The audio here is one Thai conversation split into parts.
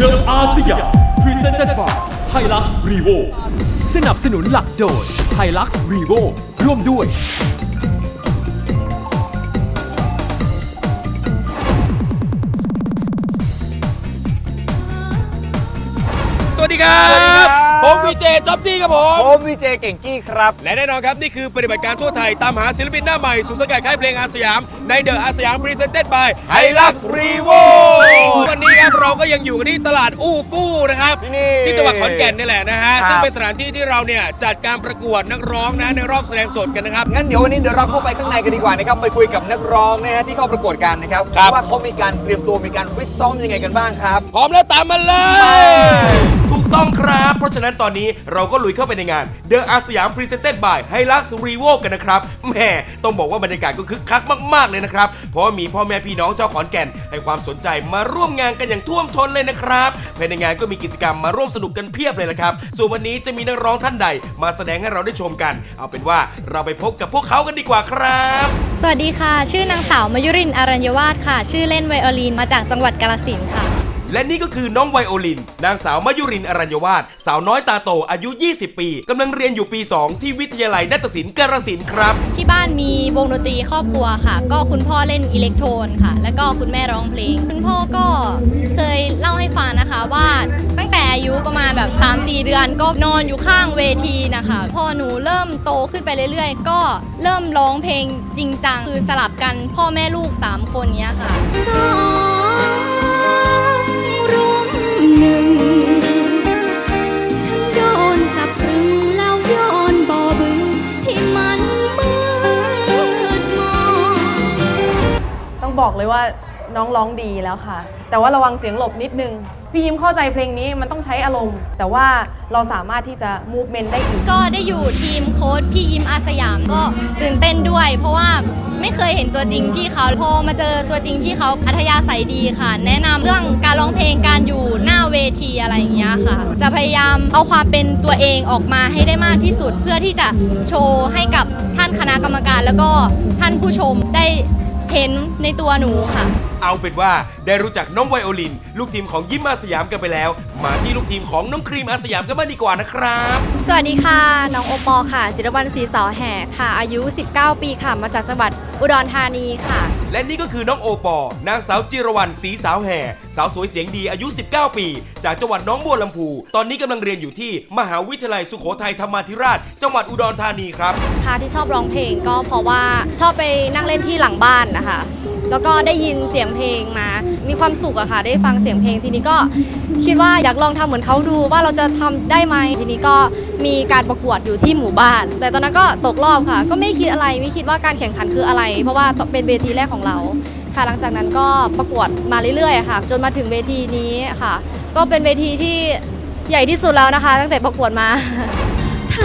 The ASEAN Presented by Hilux Revo สนับสนุนหลักโดย Hilux Revo ร่วมด้วย สวัสดีครับสวัสดีครับ ผมวีเจจ๊อบจี้ครับผม ผมวีเจเก่งกี้ครับ และแน่นอนครับ นี่คือปฏิบัติการทั่วไทย ตามหาศิลปินหน้าใหม่สู่สังกัดค่ายเพลงอาสยาม ในเดอะอาสยามพรีเซนเต็ดบายไฮลักซ์รีโววันนี้ครับเราก็ยังอยู่กันที่ตลาดอู้ฟู่นะครับ ที่นี่ที่จังหวัดขอนแก่นนี่แหละนะฮะครับซึ่งเป็นสถานที่ที่เราเนี่ยจัดการประกวดนักร้องนะในรอบแสดงสดกันนะครับงั้นเดี๋ยววันนี้เดี๋ยวเราเข้าไปข้างในกันดีกว่านะครับไปคุยกับนักร้องนะฮะที่เข้าประกวดกันนะครับครับว่าเขามีการเตรียมตัวมีการฟิตซ้อมยังไงกันบ้างครับพร้อมแล้วตามมาเลยถูก ต้องครับ เพราะฉะนั้นตอนนี้เราก็ลุยเข้าไปในงาน The อาสยาม Presented by h i l u x r e v o กันนะครับแหม่ต้องบอกว่าบรรยากาศก็คึกคักมากๆเลยนะครับ เพราะมีพ่อแม่พี่น้องชาวขอนแก่น ให้ความสนใจมาร่วมงานกันอย่างท่วมท้นเลยนะครับภายในงานก็มีกิจกรรมมาร่วมสนุกกันเพียบเลยละครับ ส่วนวันนี้จะมีนักร้องท่านใด มาแสดงให้เราได้ชมกัน เอาเป็นว่าเราไปพบกับพวกเขากันดีกว่าครับ สวัสดีค่ะ ชื่อนางสาวมายุรินอารัญญวาสค่ะ ชื่อเล่นไวโอลินมาจากจังหวัดกาฬสินธุ์ค่ะ และนี่ก็คือน้องไวโอลิน นางสาวมายุรินอรัญญวาสสาวน้อยตาโตอายุ 20 ปีกำลังเรียนอยู่ปี 2 ที่วิทยาลัยนาฏศิลป์กาฬสินธุ์ครับ ที่บ้านมีวงดนตรีครอบครัวค่ะ ก็คุณพ่อเล่นอิเล็กโทรนค่ะ แล้วก็คุณแม่ร้องเพลง คุณพ่อก็เคยเล่าให้ฟังนะคะว่าตั้งแต่อายุประมาณแบบ 3-4 เดือนก็นอนอยู่ข้างเวทีนะคะ พอหนูเริ่มโตขึ้นไปเรื่อยๆ ก็เริ่มร้องเพลงจริงจังคือสลับกันพ่อแม่ลูก 3 คนเนี้ยค่ะ บอกเลยว่าน้องร้องดีแล้วค่ะ แต่ว่าระวังเสียงหลบนิดนึง พี่ยิ้มเข้าใจเพลงนี้มันต้องใช้อารมณ์ แต่ว่าเราสามารถที่จะมูฟเมนต์ได้อีก ก็ได้อยู่ทีมโค้ชพี่ยิ้มอาสยามก็ตื่นเต้นด้วย เพราะว่าไม่เคยเห็นตัวจริงพี่เขาพอมาเจอตัวจริงพี่เขาอัธยาศัยดีค่ะ แนะนำเรื่องการร้องเพลงการอยู่หน้าเวทีอะไรอย่างเงี้ยค่ะ จะพยายามเอาความเป็นตัวเองออกมาให้ได้มากที่สุด เพื่อที่จะโชว์ให้กับท่านคณะกรรมการ แล้วก็ท่านผู้ชมได้ เห็นในตัวหนูค่ะ เอาเป็นว่าได้รู้จักน้องไวโอลิน ลูกทีมของยิ้มอาสยามกันไปแล้ว มาที่ลูกทีมของน้องครีมอาสยามกันบ้างดีกว่านะครับ สวัสดีค่ะ น้องโอปอค่ะ จิรวรรณศรีเสาแห่ค่ะ อายุ 19 ปีค่ะ มาจากจังหวัดอุดรธานีค่ะ และนี่ก็คือน้องโอปอ นางสาวจิรวรรณสีสาวแห่ สาวสวยเสียงดีอายุ 19 ปี จากจังหวัดน้องบัวลำพู ตอนนี้กำลังเรียนอยู่ที่มหาวิทยาลัยสุโขทัยธรรมาธิราช จังหวัดอุดรธานีครับ ค่ะที่ชอบร้องเพลงก็เพราะว่าชอบไปนั่งเล่นที่หลังบ้านนะคะ แล้วก็ได้ยินเสียงเพลงมา มีความสุขอะค่ะ ได้ฟังเสียงเพลงทีนี้ก็คิดว่าอยากลองทำเหมือนเขาดูว่าเราจะทำได้ไหมทีนี้ก็มีการประกวดอยู่ที่หมู่บ้าน แต่ตอนนั้นก็ตกรอบค่ะ ก็ไม่คิดอะไรไม่คิดว่าการแข่งขันคืออะไร เพราะว่าเป็นเวทีแรกของเราค่ะ หลังจากนั้นก็ประกวดมาเรื่อยๆค่ะ จนมาถึงเวทีนี้ค่ะ ก็เป็นเวทีที่ใหญ่ที่สุดแล้วนะคะ ตั้งแต่ประกวดมาเธ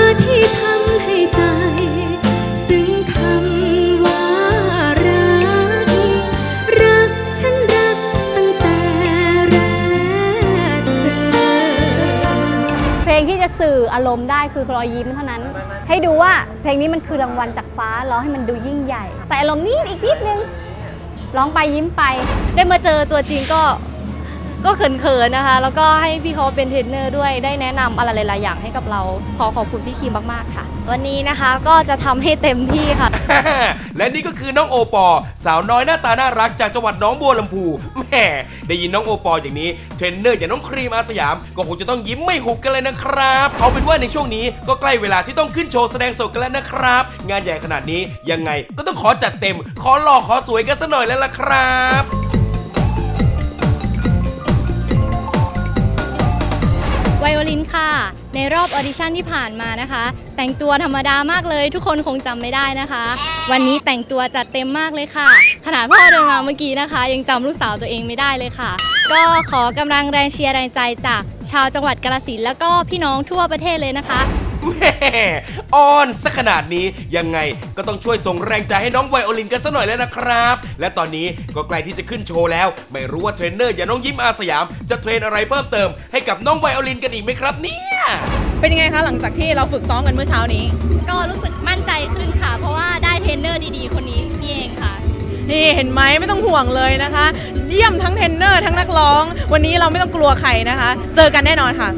อที่ทำให้ใจ ออารมณ์ได้คือรอยยิ้มเท่านั้น ให้ดูว่าเพลงนี้มันคือรางวัลจากฟ้าร้องให้มันดูยิ่งใหญ่ ใส่อารมณ์นิดอีกนิดนึงร้องไปยิ้มไป ได้มาเจอตัวจริงก็ ก็เขินๆนะคะ แล้วก็ให้พี่เขาเป็นเทรนเนอร์ด้วยได้แนะนำอะไรหลายๆอย่างให้กับเรา ขอขอบคุณพี่คิมมากๆค่ะ วันนี้นะคะก็จะทำให้เต็มที่ค่ะ และนี่ก็คือน้องโอปอ สาวน้อยหน้าตาน่ารักจากจังหวัดหน้องบัวลำพูแหมได้ยินน้องโอปออย่างนี้เทรนเนอร์อย่างน้องครีมอาสยาม ก็คงจะต้องยิ้มไม่หุบกันเลยนะครับเอาเป็นว่าในช่วงนี้ก็ใกล้เวลาที่ต้องขึ้นโชว์แสดงสดกันแล้วนะครับ งานใหญ่ขนาดนี้ยังไงก็ต้องขอจัดเต็ม ขอหล่อขอสวยกันสักหน่อยแล้วล่ะครับ ไวโอลินค่ะ ในรอบออดิชั่นที่ผ่านมานะคะ แต่งตัวธรรมดามากเลย ทุกคนคงจำไม่ได้นะคะ วันนี้แต่งตัวจัดเต็มมากเลยค่ะ ขนาดพ่อเดินมาเมื่อกี้นะคะ ยังจำลูกสาวตัวเองไม่ได้เลยค่ะ ก็ขอกำลังแรงเชียร์แรงใจจากชาวจังหวัดกาฬสินธุ์แล้วก็พี่น้องทั่วประเทศเลยนะคะ แม่อ้อนสักขนาดนี้ยังไงก็ต้องช่วยส่งแรงใจให้น้องไวโอลินกันสักหน่อยแล้วนะครับ และตอนนี้ก็ใกล้ที่จะขึ้นโชว์แล้ว ไม่รู้ว่าเทรนเนอร์อย่างน้องยิ้มอาสยาม จะเทรนอะไรเพิ่มเติมให้กับน้องไวโอลินกันอีกไหมครับเนี่ยเป็นยังไงคะหลังจากที่เราฝึกซ้อมกันเมื่อเช้านี้ ก็รู้สึกมั่นใจขึ้นค่ะ เพราะว่าได้เทรนเนอร์ดีๆ คนนี้นี่เองค่ะนี่เห็นไหมไม่ต้องห่วงเลยนะคะ เยี่ยมทั้งเทรนเนอร์ทั้งนักร้อง วันนี้เราไม่ต้องกลัวใครนะคะ เจอกันแน่นอนค่ะ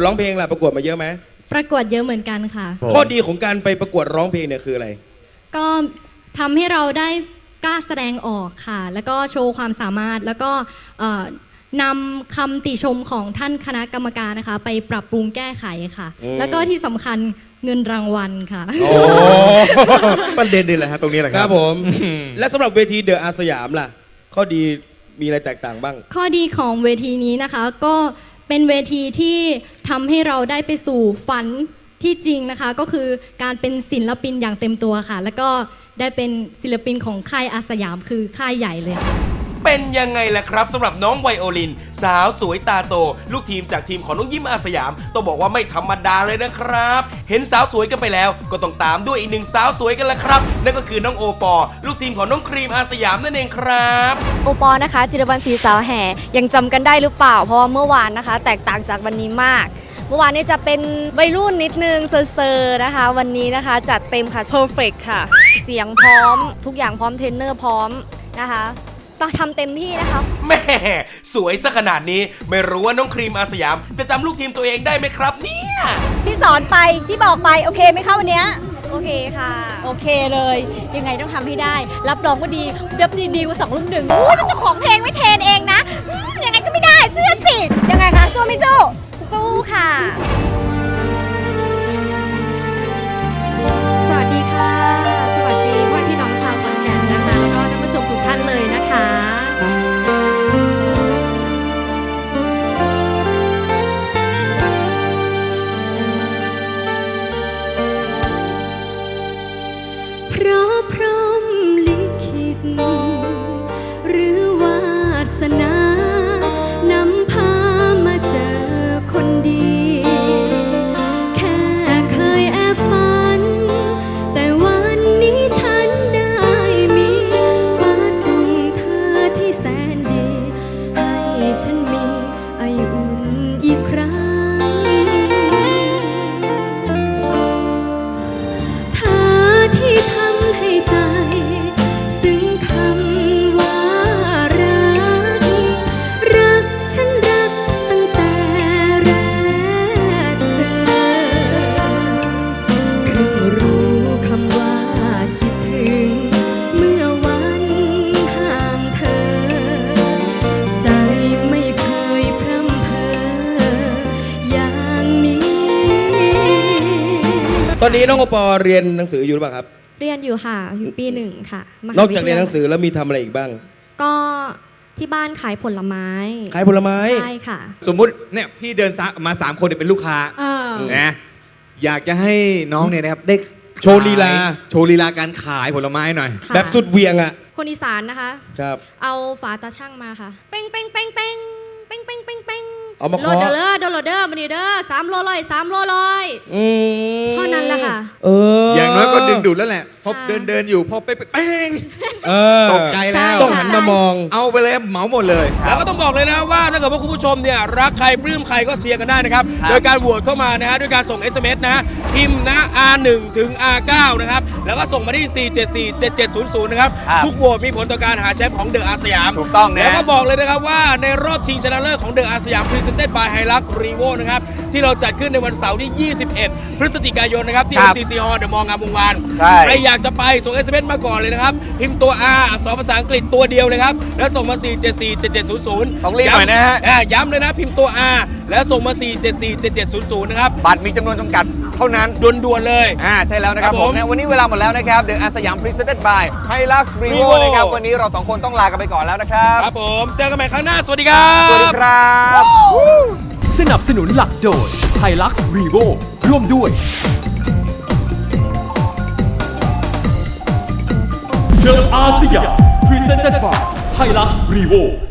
ดร้องเพลงล่ะประกวดมาเยอะไหมประกวดเยอะเหมือนกันค่ะ ข้อดีของการไปประกวดร้องเพลงเนี่ยคืออะไร ก็ทำให้เราได้กล้าแสดงออกค่ะ แล้วก็โชว์ความสามารถแล้วก็เอ่อนำคำติชมของท่านคณะกรรมการนะคะ ไปปรับปรุงแก้ไขค่ะ อืม แล้วก็ที่สำคัญเงินรางวัลค่ะโอ้ประเด็นนี่แหละฮะตรงนี้แหละคครัรับบผม และสำหรับเวทีเดอะอาสยามล่ะ ข้อดีมีอะไรแตกต่างบ้าง ข้อดีของเวทีนี้นะคะก็ เป็นเวทีที่ทำให้เราได้ไปสู่ฝันที่จริงนะคะ ก็คือการเป็นศิลปินอย่างเต็มตัวค่ะ แล้วก็ได้เป็นศิลปินของค่ายอาสยามคือค่ายใหญ่เลยค่ะ เป็นยังไงล่ะครับสำหรับน้องไวโอลิน สาวสวยตาโต ลูกทีมจากทีมของน้องยิ้มอาสยาม ต้องบอกว่าไม่ธรรมดาเลยนะครับ เห็นสาวสวยกันไปแล้ว ก็ต้องตามด้วยอีกหนึ่งสาวสวยกันละครับ นั่นก็คือน้องโอปอ ลูกทีมของน้องครีมอาสยามนั่นเองครับ โอปอนะคะ จิรวรรณศรีสาวแห่ยังจำกันได้หรือเปล่า เพราะว่าเมื่อวานนะคะ แตกต่างจากวันนี้มาก เมื่อวานนี้จะเป็นวัยรุ่นนิดนึงเซอร์ๆนะคะ วันนี้นะคะจัดเต็มค่ะโชว์เฟกค่ะ เสียงพร้อม ทุกอย่างพร้อมเทรนเนอร์พร้อมนะคะ ต้องทำเต็มที่นะคะ แม่สวยซะขนาดนี้ไม่รู้ว่าน้องครีมอาสยาม จะจำลูกทีมตัวเองได้ไหมครับเนี่ย ที่สอนไปที่บอกไปโอเคไหมคะวันเนี้ยโอเคค่ะ โอเคเลย ยังไงต้องทำให้ได้ รับรองว่าดีเดับดีดีกว่าสองรุ่มหนึ่งอู้เจ้าของเพลงไม่เทรนเองนะอืมยังไงก็ไม่ได้เชื่อสิยังไงคะสู้ไม่สู้สู้ค่ะ สวัสดีค่ะ ตอนนี้น้องโอปอเรียนหนังสืออยู่หรือเปล่าครับ เรียนอยู่ค่ะอยู่ปีหนึ่งค่ะมหนอกจากเรียนหนังวิทสือแล้วมีทำอะไรอีกบ้าง ก็ที่บ้านขายผลไม้ขายผลไม้ ใช่ค่ะ สมมุติเนี่ยพี่เดินซะมาสามคนเนี่ยเป็นลูกค้านะอยากจะให้น้องเนี่ยนะครับได้โชว์ลีลาโชว์ลีลาการขายผลไม้หน่อย ค่ะแบบสุดเหวียงอะ คนอีสานนะคะ ครับ เอาฝาตาช่างมาค่ะ เป้งเป้งเป้งเป้งเป้งเป้งเป้งเป้ง เอามาโหลเคาะดเด้อโดนโหลดเด้อมาดีเด้อสามโลร้อยสามโลร้อย อืมเท่านั้นแหละค่ะ เออออย่างน้อยก็ดึงดูดแล้วแหละพอค่ะ เดินเดินอยู่พอไปไปเป้งเออตกใจแล้ว ต้องหันมามอง เอาไปเลยเหมาหมดเลย แล้วก็ต้องบอกเลยนะว่าถ้าเกิดว่าคุณผู้ชมเนี่ยรักใครปลื้มใครก็เชียร์กันได้นะครับ โดยการโหวตเข้ามานะฮะด้วยการส่ง SMS นะพิมพ์นะ R1 ถึง R9 นะครับแล้วก็ส่งมาที่ 4747700 นะครับทุกโหวตมีผลต่อการหาแชมป์ของเดอะอาสยามถูกต้องนะ แล้วก็บอกเลยนะครับว่าในรอบชิงชนะเลิศของเดอะอาสยามพรีเซนเต็ดบายไฮลักซ์รีโวนะครับ ที่เราจัดขึ้นในวันเสาร์ที่ 21 พฤศจิกายนนะครับ ที่ ครับ MCC Hall เดอะมองงามวงวานใช่ ใครอยากจะไปส่ง SMS มาก่อนเลยนะครับ พิมพ์ตัว R อักษรภาษาอังกฤษตัวเดียวเลยครับ แล้วส่งมา 4747700ต้องรีบหน่อยนะฮะ อ่าย้ำเลยนะ พิมพ์ตัว R แล้วส่งมา 4747700 นะครับ บัตรมีจำนวนจำกัด เท่านั้นด่วนๆเลย อ่าใช่แล้วนะครับครับผผมมนะวันนี้เวลาหมดแล้วนะครับเดอะอาสยามพรีเซนต์บายไฮลักซ์รีโว Revo นะครับ วันนี้เราสองคนต้องลากันไปก่อนแล้วนะครับ ครับผม เจอกันใหม่ครั้งหน้า สวัสดีครับ สวัสดีครับ สนับสนุนหลักโดย Hilux Revo ร่วมด้วย The ASEAN Presented by Hilux Revo